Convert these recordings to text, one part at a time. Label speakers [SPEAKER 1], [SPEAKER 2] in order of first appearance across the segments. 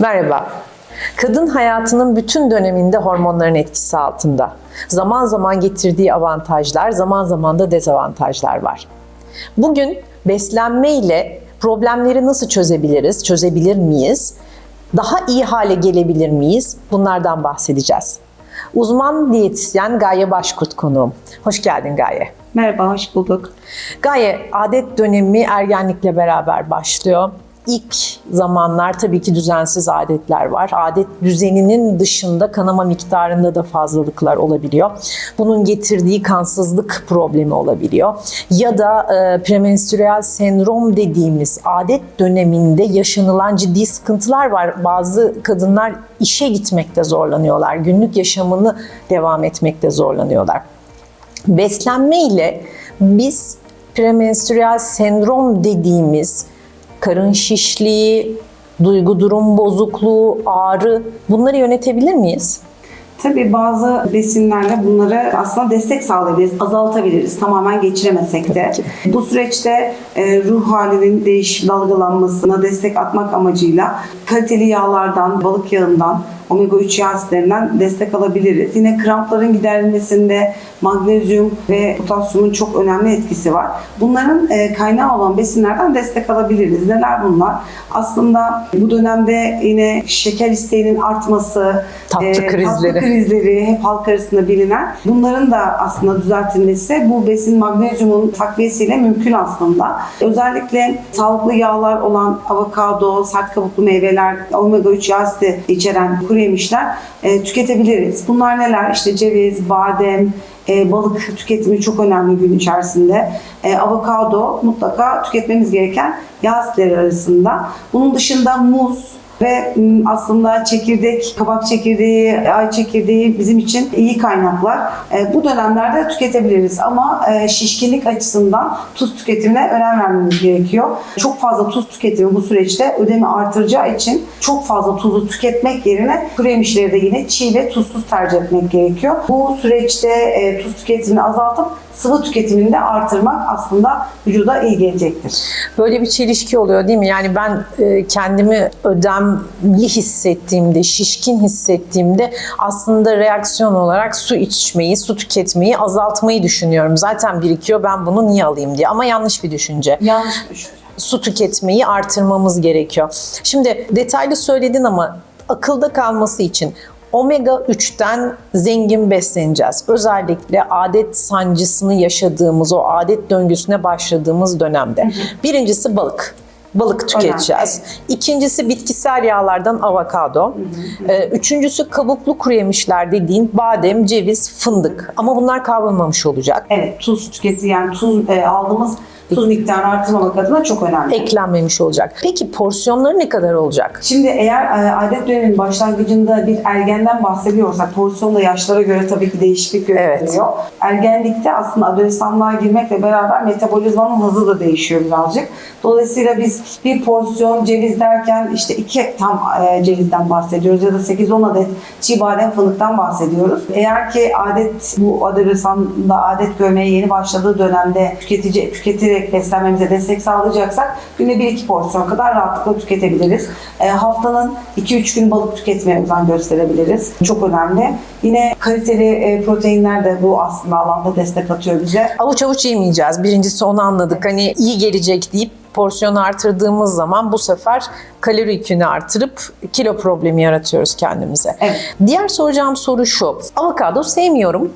[SPEAKER 1] Merhaba. Kadın hayatının bütün döneminde hormonların etkisi altında. Zaman zaman getirdiği avantajlar, zaman zaman da dezavantajlar var. Bugün beslenme ile problemleri nasıl çözebiliriz, çözebilir miyiz? Daha iyi hale gelebilir miyiz? Bunlardan bahsedeceğiz. Uzman diyetisyen Gaye Başkurt konuğum. Hoş geldin Gaye.
[SPEAKER 2] Merhaba, hoş bulduk.
[SPEAKER 1] Gaye, adet dönemi ergenlikle beraber başlıyor. İlk zamanlar tabii ki düzensiz adetler var. Adet düzeninin dışında kanama miktarında da fazlalıklar olabiliyor. Bunun getirdiği kansızlık problemi olabiliyor. Ya da e, premenstrüel sendrom dediğimiz adet döneminde yaşanılan ciddi sıkıntılar var. Bazı kadınlar işe gitmekte zorlanıyorlar. Günlük yaşamını devam etmekte zorlanıyorlar. Beslenme ile biz premenstrüel sendrom dediğimiz karın şişliği, duygu durum bozukluğu, ağrı bunları yönetebilir miyiz?
[SPEAKER 2] Tabii bazı besinlerle bunları aslında destek sağlayabiliriz, azaltabiliriz tamamen geçiremesek de. Bu süreçte e, ruh halinin değiş dalgalanmasına destek atmak amacıyla kaliteli yağlardan, balık yağından, omega 3 yağ asitlerinden destek alabiliriz. Yine krampların giderilmesinde magnezyum ve potasyumun çok önemli etkisi var. Bunların e, kaynağı olan besinlerden destek alabiliriz. Neler bunlar? Aslında bu dönemde yine şeker isteğinin artması,
[SPEAKER 1] Tatlı
[SPEAKER 2] e,
[SPEAKER 1] krizleri.
[SPEAKER 2] tatlı krizleri hep halk arasında bilinen. Bunların da aslında düzeltilmesi bu besin magnezyumun takviyesiyle mümkün aslında. Özellikle sağlıklı yağlar olan avokado, sert kabuklu meyveler, omega 3 yağ içeren kuru yemişler e, tüketebiliriz. Bunlar neler? İşte ceviz, badem, e, balık tüketimi çok önemli gün içerisinde. E, avokado mutlaka tüketmemiz gereken yağ arasında. Bunun dışında muz, ve aslında çekirdek, kabak çekirdeği, ay çekirdeği bizim için iyi kaynaklar. E, bu dönemlerde tüketebiliriz ama e, şişkinlik açısından tuz tüketimine önem vermemiz gerekiyor. Çok fazla tuz tüketimi bu süreçte ödemi artıracağı için çok fazla tuzu tüketmek yerine kuru yemişleri de yine çiğ ve tuzsuz tercih etmek gerekiyor. Bu süreçte e, tuz tüketimini azaltıp sıvı tüketimini de artırmak aslında vücuda iyi gelecektir.
[SPEAKER 1] Böyle bir çelişki oluyor değil mi? Yani ben kendimi ödemli hissettiğimde, şişkin hissettiğimde aslında reaksiyon olarak su içmeyi, su tüketmeyi azaltmayı düşünüyorum. Zaten birikiyor ben bunu niye alayım diye ama yanlış bir düşünce.
[SPEAKER 2] Yanlış bir düşünce.
[SPEAKER 1] su tüketmeyi artırmamız gerekiyor. Şimdi detaylı söyledin ama akılda kalması için omega 3'ten zengin besleneceğiz. Özellikle adet sancısını yaşadığımız, o adet döngüsüne başladığımız dönemde. Birincisi balık. Balık tüketeceğiz. İkincisi bitkisel yağlardan avokado. Ee, Üçüncüsü kabuklu kuru yemişler dediğin badem, ceviz, fındık. Ama bunlar kavrulmamış olacak.
[SPEAKER 2] Evet, tuz tüketi yani tuz e, aldığımız tuz miktarını artırmamak adına çok önemli.
[SPEAKER 1] Eklenmemiş olacak. Peki porsiyonları ne kadar olacak?
[SPEAKER 2] Şimdi eğer e, adet döneminin başlangıcında bir ergenden bahsediyorsak porsiyon da yaşlara göre tabii ki değişiklik gösteriyor. Ergenlikte aslında adolesanlığa girmekle beraber metabolizmanın hızı da değişiyor birazcık. Dolayısıyla biz bir porsiyon ceviz derken işte iki tam e, cevizden bahsediyoruz ya da 8-10 adet çiğ badem fındıktan bahsediyoruz. Eğer ki adet bu adolesanda adet görmeye yeni başladığı dönemde tüketici tüketerek beslenmemize destek sağlayacaksak günde 1-2 porsiyon kadar rahatlıkla tüketebiliriz. E, haftanın 2-3 gün balık tüketmeye özen gösterebiliriz. Çok önemli. Yine kaliteli e, proteinler de bu aslında alanda destek atıyor bize.
[SPEAKER 1] Avuç avuç yemeyeceğiz. Birincisi onu anladık. Hani iyi gelecek deyip porsiyonu artırdığımız zaman bu sefer kalori yükünü artırıp kilo problemi yaratıyoruz kendimize.
[SPEAKER 2] Evet.
[SPEAKER 1] Diğer soracağım soru şu. Avokado sevmiyorum.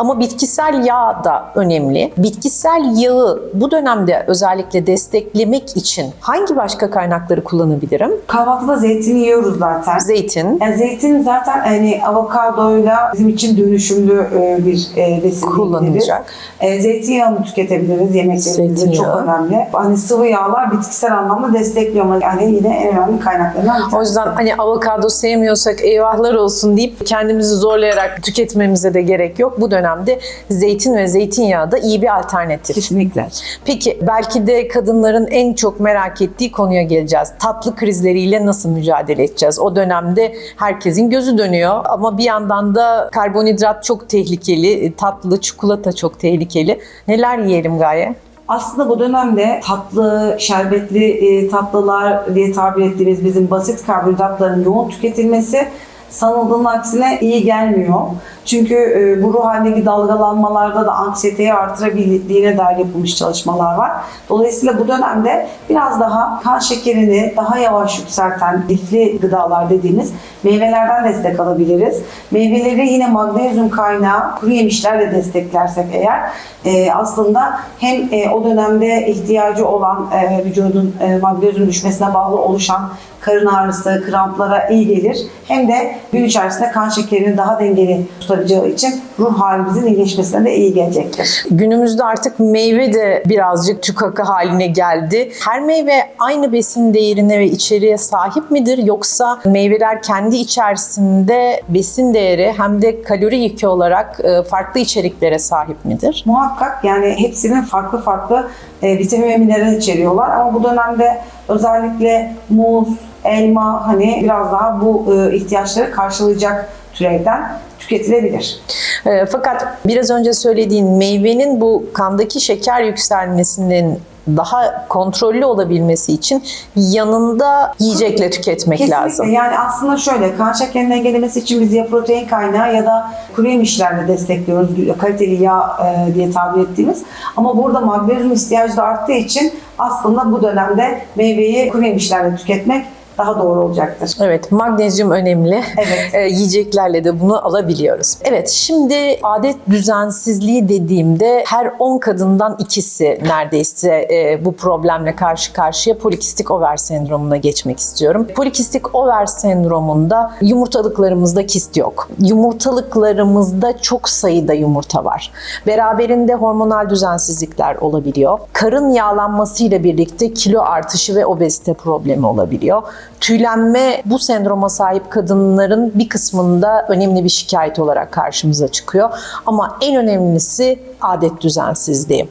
[SPEAKER 1] Ama bitkisel yağ da önemli. Bitkisel yağı bu dönemde özellikle desteklemek için hangi başka kaynakları kullanabilirim?
[SPEAKER 2] Kahvaltıda zeytin yiyoruz zaten.
[SPEAKER 1] Zeytin,
[SPEAKER 2] Yani zeytin zaten hani avokadoyla bizim için dönüşümlü e, bir e, besin
[SPEAKER 1] Kullanılacak.
[SPEAKER 2] diyebiliriz. E, zeytinyağını tüketebiliriz yemeklerimizde
[SPEAKER 1] Zeytinyağı.
[SPEAKER 2] çok önemli. Hani sıvı yağlar bitkisel anlamda destekliyor ama yani yine en önemli kaynaklarından bir
[SPEAKER 1] O
[SPEAKER 2] tanesi.
[SPEAKER 1] yüzden hani avokado sevmiyorsak eyvahlar olsun deyip kendimizi zorlayarak tüketmemize de gerek yok. Bu dönemde zeytin ve zeytinyağı da iyi bir alternatif.
[SPEAKER 2] Kesinlikle.
[SPEAKER 1] Peki belki de kadınların en çok merak ettiği konuya geleceğiz. Tatlı krizleriyle nasıl mücadele edeceğiz? O dönemde herkesin gözü dönüyor ama bir yandan da karbonhidrat çok tehlikeli, tatlı çikolata çok tehlikeli. Neler yiyelim Gaye?
[SPEAKER 2] Aslında bu dönemde tatlı, şerbetli e, tatlılar diye tabir ettiğimiz bizim basit karbonhidratların yoğun tüketilmesi sanıldığının aksine iyi gelmiyor. Çünkü e, bu ruh halindeki dalgalanmalarda da anksiyeteyi artırabildiğine dair yapılmış çalışmalar var. Dolayısıyla bu dönemde biraz daha kan şekerini daha yavaş yükselten lifli gıdalar dediğimiz meyvelerden destek alabiliriz. Meyveleri yine magnezyum kaynağı kuru yemişlerle desteklersek eğer e, aslında hem e, o dönemde ihtiyacı olan e, vücudun e, magnezyum düşmesine bağlı oluşan karın ağrısı, kramplara iyi gelir. Hem de gün içerisinde kan şekerini daha dengeli tutacağı için ruh halimizin iyileşmesine de iyi gelecektir.
[SPEAKER 1] Günümüzde artık meyve de birazcık tükakı haline geldi. Her meyve aynı besin değerine ve içeriğe sahip midir yoksa meyveler kendi içerisinde besin değeri hem de kalori yükü olarak e, farklı içeriklere sahip midir?
[SPEAKER 2] Muhakkak yani hepsinin farklı farklı e, vitamin ve mineral içeriyorlar ama bu dönemde özellikle muz, elma hani biraz daha bu e, ihtiyaçları karşılayacak türevden tüketilebilir.
[SPEAKER 1] E, fakat biraz önce söylediğin meyvenin bu kandaki şeker yükselmesinin daha kontrollü olabilmesi için yanında yiyecekle tüketmek
[SPEAKER 2] Kesinlikle.
[SPEAKER 1] lazım.
[SPEAKER 2] Yani aslında şöyle kan şekerinin engellemesi için biz ya protein kaynağı ya da kuru yemişlerle destekliyoruz. Kaliteli yağ e, diye tabir ettiğimiz. Ama burada magnezyum ihtiyacı da arttığı için aslında bu dönemde meyveyi kuru yemişlerle tüketmek daha doğru olacaktır.
[SPEAKER 1] Evet, magnezyum önemli.
[SPEAKER 2] Evet.
[SPEAKER 1] Ee, yiyeceklerle de bunu alabiliyoruz. Evet, şimdi adet düzensizliği dediğimde her 10 kadından ikisi neredeyse e, bu problemle karşı karşıya polikistik over sendromuna geçmek istiyorum. Polikistik over sendromunda yumurtalıklarımızda kist yok. Yumurtalıklarımızda çok sayıda yumurta var. Beraberinde hormonal düzensizlikler olabiliyor. Karın yağlanmasıyla birlikte kilo artışı ve obezite problemi olabiliyor. Tüylenme bu sendroma sahip kadınların bir kısmında önemli bir şikayet olarak karşımıza çıkıyor. Ama en önemlisi adet düzensizliği.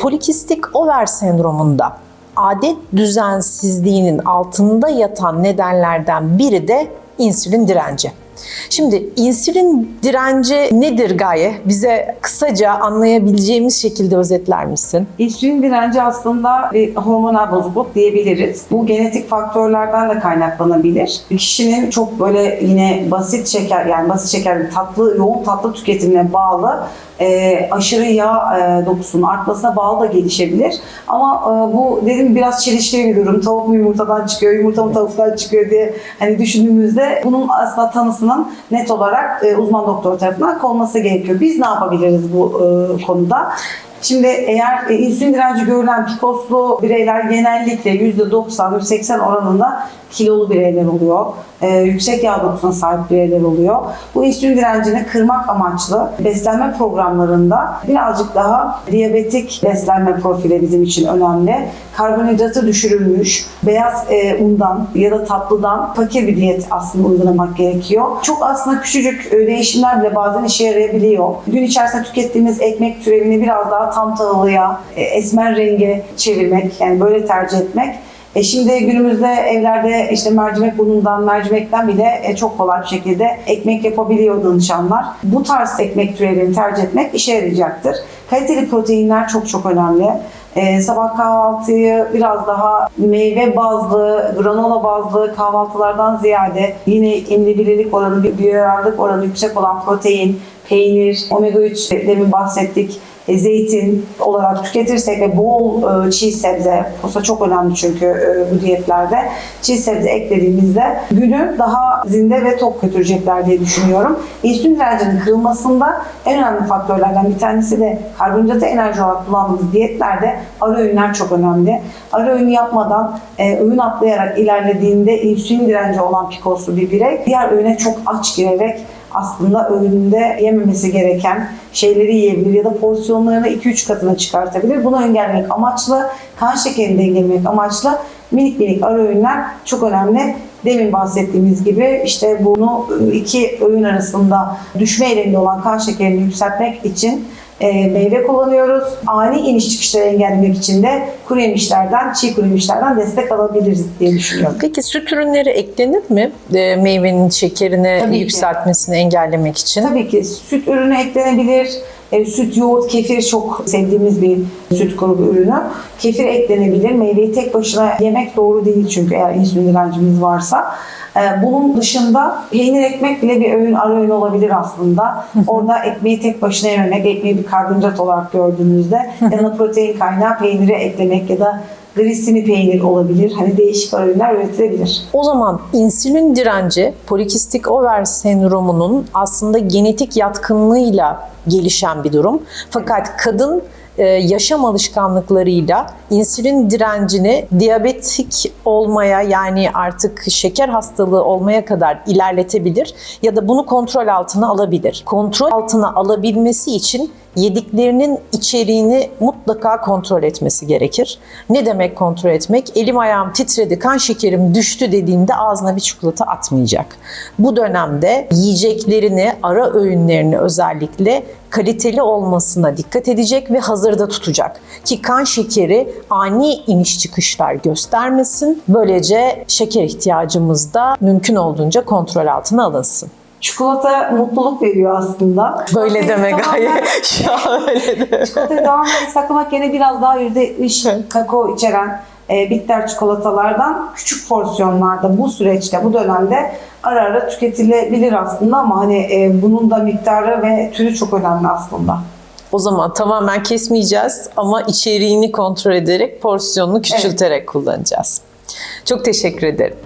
[SPEAKER 1] Polikistik over sendromunda adet düzensizliğinin altında yatan nedenlerden biri de insülin direnci. Şimdi insülin direnci nedir Gaye? Bize kısaca anlayabileceğimiz şekilde özetler misin?
[SPEAKER 2] İnsülin direnci aslında bir hormonal bozukluk diyebiliriz. Bu genetik faktörlerden de kaynaklanabilir. Kişinin çok böyle yine basit şeker yani basit şeker tatlı yoğun tatlı tüketimine bağlı e, aşırı yağ e, dokusunun artmasına bağlı da gelişebilir. Ama e, bu dedim biraz çelişkili bir durum. Tavuk mu yumurtadan çıkıyor, yumurta mı tavuktan çıkıyor diye hani düşündüğümüzde bunun aslında tanısının net olarak e, uzman doktor tarafından konması gerekiyor. Biz ne yapabiliriz bu e, konuda? Şimdi eğer e, insülin direnci görülen pikoslu bireyler genellikle %90-80 oranında kilolu bireyler oluyor. Ee, yüksek yağ dokusuna sahip bireyler oluyor. Bu insülin direncini kırmak amaçlı beslenme programlarında birazcık daha diyabetik beslenme profili bizim için önemli. Karbonhidratı düşürülmüş, beyaz e, undan ya da tatlıdan fakir bir diyet aslında uygulamak gerekiyor. Çok aslında küçücük e, değişimler bile bazen işe yarayabiliyor. Gün içerisinde tükettiğimiz ekmek türevini biraz daha tam tahıllıya, e, esmer renge çevirmek, yani böyle tercih etmek e şimdi günümüzde evlerde işte mercimek unundan, mercimekten bile e, çok kolay bir şekilde ekmek yapabiliyor danışanlar. Bu tarz ekmek türevlerini tercih etmek işe yarayacaktır. Kaliteli proteinler çok çok önemli. Ee, sabah kahvaltıyı biraz daha meyve bazlı, granola bazlı kahvaltılardan ziyade yine emrebilirlik oranı, biyararlık oranı yüksek olan protein, peynir, omega 3 demin bahsettik e, zeytin olarak tüketirsek ve bol e, çiğ sebze, posa çok önemli çünkü e, bu diyetlerde, çiğ sebze eklediğimizde günü daha zinde ve tok götürecekler diye düşünüyorum. İnsülin direncinin kırılmasında en önemli faktörlerden bir tanesi de karbonhidratı enerji olarak kullandığımız diyetlerde ara öğünler çok önemli. Ara öğün yapmadan öğün atlayarak ilerlediğinde insülin direnci olan pikoslu bir birey diğer öğüne çok aç girerek aslında öğününde yememesi gereken şeyleri yiyebilir ya da porsiyonlarını 2-3 katına çıkartabilir. Bunu engellemek amaçlı, kan şekerini dengelemek amaçlı minik minik ara öğünler çok önemli. Demin bahsettiğimiz gibi işte bunu iki öğün arasında düşme eğiliminde olan kan şekerini yükseltmek için e, meyve kullanıyoruz. Ani iniş çıkışları engellemek için de kuru yemişlerden, çiğ kuru yemişlerden destek alabiliriz diye düşünüyorum.
[SPEAKER 1] Peki süt ürünleri eklenir mi e, meyvenin şekerini
[SPEAKER 2] Tabii ki.
[SPEAKER 1] yükseltmesini engellemek için?
[SPEAKER 2] Tabii ki süt ürünü eklenebilir. E, süt, yoğurt, kefir çok sevdiğimiz bir süt grubu ürünü. Kefir eklenebilir. Meyveyi tek başına yemek doğru değil çünkü eğer insülin direncimiz varsa. E, bunun dışında peynir ekmek bile bir öğün ara öğün olabilir aslında. Orada ekmeği tek başına yememek, ekmeği bir karbonhidrat olarak gördüğünüzde yanına protein kaynağı peyniri eklemek ya da glisini peynir olabilir. Hani değişik ara öğünler üretilebilir.
[SPEAKER 1] O zaman insülin direnci polikistik over sendromunun aslında genetik yatkınlığıyla gelişen bir durum. Fakat kadın e, yaşam alışkanlıklarıyla insülin direncini diyabetik olmaya yani artık şeker hastalığı olmaya kadar ilerletebilir ya da bunu kontrol altına alabilir. Kontrol altına alabilmesi için yediklerinin içeriğini mutlaka kontrol etmesi gerekir. Ne demek kontrol etmek? Elim ayağım titredi, kan şekerim düştü dediğinde ağzına bir çikolata atmayacak. Bu dönemde yiyeceklerini, ara öğünlerini özellikle kaliteli olmasına dikkat edecek ve hazırda tutacak. Ki kan şekeri ani iniş çıkışlar göstermesin. Böylece şeker ihtiyacımız da mümkün olduğunca kontrol altına alınsın.
[SPEAKER 2] Çikolata mutluluk veriyor aslında.
[SPEAKER 1] Böyle deme
[SPEAKER 2] Çikolatayı
[SPEAKER 1] gaye.
[SPEAKER 2] tamamen-
[SPEAKER 1] Şu an öyle de.
[SPEAKER 2] Çikolatayı tamamen saklamak yerine biraz daha %70 kakao içeren e, bitter çikolatalardan küçük porsiyonlarda bu süreçte, bu dönemde ara ara tüketilebilir aslında ama hani e, bunun da miktarı ve türü çok önemli aslında.
[SPEAKER 1] O zaman tamamen kesmeyeceğiz ama içeriğini kontrol ederek porsiyonunu küçülterek kullanacağız. Çok teşekkür ederim.